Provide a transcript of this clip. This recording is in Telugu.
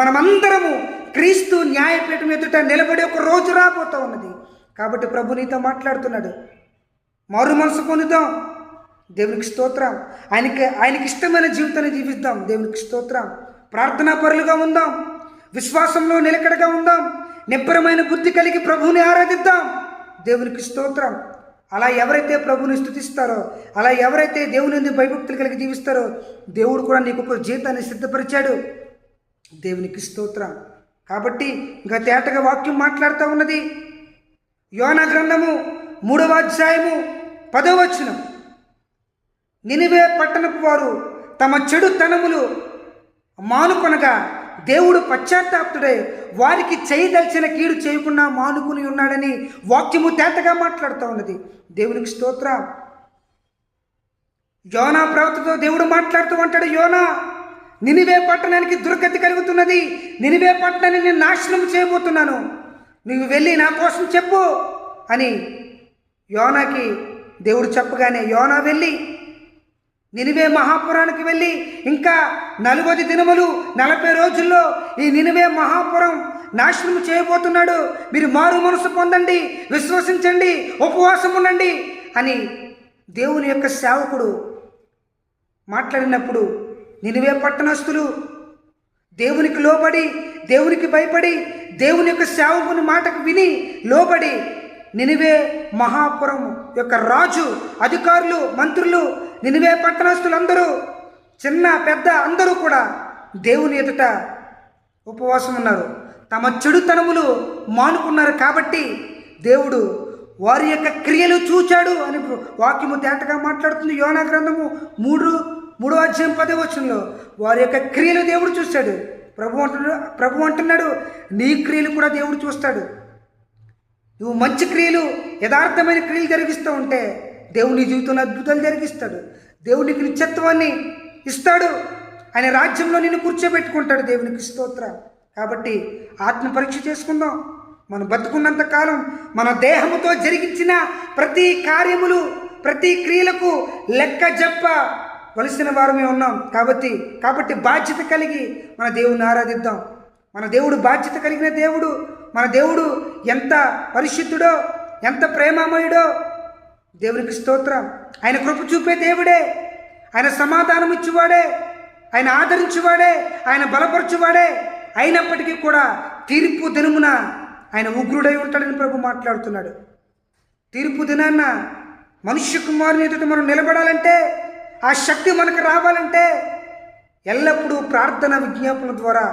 మనమందరము క్రీస్తు న్యాయపీఠం ఎదుట నిలబడి ఒక రోజు రాబోతా ఉన్నది. కాబట్టి ప్రభు నీతో మాట్లాడుతున్నాడు. మారు మనసు పొందుదాం. దేవునికి స్తోత్రం. ఆయనకి ఆయనకి ఇష్టమైన జీవితాన్ని జీవిద్దాం. దేవునికి స్తోత్రం. ప్రార్థనా పరులుగా ఉందాం. విశ్వాసంలో నిలకడగా ఉందాం. నిబ్బరమైన బుద్ధి కలిగి ప్రభువుని ఆరాధిద్దాం. దేవునికి స్తోత్రం. అలా ఎవరైతే ప్రభుని స్థుతిస్తారో అలా ఎవరైతే దేవుని భయభక్తులు కలిగి జీవిస్తారో దేవుడు కూడా నీకు ఒక జీవితాన్ని సిద్ధపరిచాడు. దేవునికి స్తోత్రం. కాబట్టి ఇంకా తేటగా వాక్యం మాట్లాడుతూ ఉన్నది. యోన గ్రంథము మూడవ అధ్యాయము పదవ వచనం. నినివే పట్టణపు వారు తమ చెడు తనములు మానుకొనగా దేవుడు పశ్చాత్తాప్తుడే వారికి చేయదలిచిన కీడు చేయకుండా మానుకుని ఉన్నాడని వాక్యము తేటగా మాట్లాడుతూ ఉన్నది. దేవునికి స్తోత్రం. యోనా ప్రవక్తతో దేవుడు మాట్లాడుతూ ఉంటాడు యోనా నినివే పట్టణానికి దుర్గతి కలుగుతున్నది. నినివే పట్టణాన్ని నేను నాశనం చేయబోతున్నాను. నువ్వు వెళ్ళి నా కోసం చెప్పు అని యోనాకి దేవుడు చెప్పగానే యోనా వెళ్ళి నినివే మహాపురానికి వెళ్ళి ఇంకా నలభై దినములు నలభై రోజుల్లో ఈ నినివే మహాపురం నాశనం చేయబోతున్నాడు. మీరు మారు మనసు పొందండి విశ్వసించండి ఉపవాసం ఉండండి అని దేవుని యొక్క సేవకుడు మాట్లాడినప్పుడు నినివే పట్టణస్తులు దేవునికి లోబడి దేవునికి భయపడి దేవుని యొక్క సేవకుని మాటకు విని లోబడి నినివే మహాపురం యొక్క రాజు అధికారులు మంత్రులు నినివే పట్టణస్తులందరూ చిన్న పెద్ద అందరూ కూడా దేవుని ఎదుట ఉపవాసం ఉన్నారు. తమ చెడుతనములు మానుకున్నారు కాబట్టి దేవుడు వారి యొక్క క్రియలు చూచాడు అని వాక్యము తేటగా మాట్లాడుతుంది. యోనా గ్రంథము మూడు మూడో అధ్యాయం పదే వచనంలో వారి యొక్క క్రియలు దేవుడు చూశాడు ప్రభు అంటున్నాడు ప్రభు అంటున్నాడు నీ క్రియలు కూడా దేవుడు చూస్తాడు. నువ్వు మంచి క్రియలు యథార్థమైన క్రియలు జరిగిస్తూ ఉంటే దేవుని జీవితంలో అద్భుతాలు జరిగిస్తాడు. దేవునికి నిత్యత్వాన్ని ఇస్తాడు. ఆయన రాజ్యంలో నిన్ను కూర్చోబెట్టుకుంటాడు దేవునికి స్తోత్ర. కాబట్టి ఆత్మ పరీక్ష చేసుకుందాం. మనం బతుకున్నంత కాలం మన దేహముతో జరిగించిన ప్రతి కార్యములు ప్రతి క్రియలకు లెక్క చెప్ప వలసిన వారమే ఉన్నాం కాబట్టి కాబట్టి బాధ్యత కలిగి మన దేవుని ఆరాధిద్దాం. మన దేవుడు బాధ్యత కలిగిన దేవుడు మన దేవుడు ఎంత పరిశుద్ధుడో ఎంత ప్రేమమయుడో దేవునికి స్తోత్రం. ఆయన కృప చూపే దేవుడే ఆయన సమాధానం ఇచ్చేవాడే ఆయన ఆదరించేవాడే ఆయన బలపరచువాడే. అయినప్పటికీ కూడా తీర్పు దినమున ఆయన ఉగ్రుడై ఉంటాడని ప్రభు మాట్లాడుతున్నాడు. తీర్పు దినాన్న మనుష్య కుమారుని ఎదుట మనం నిలబడాలంటే ఆ శక్తి మనకు రావాలంటే ఎల్లప్పుడూ ప్రార్థన విజ్ఞాపన ద్వారా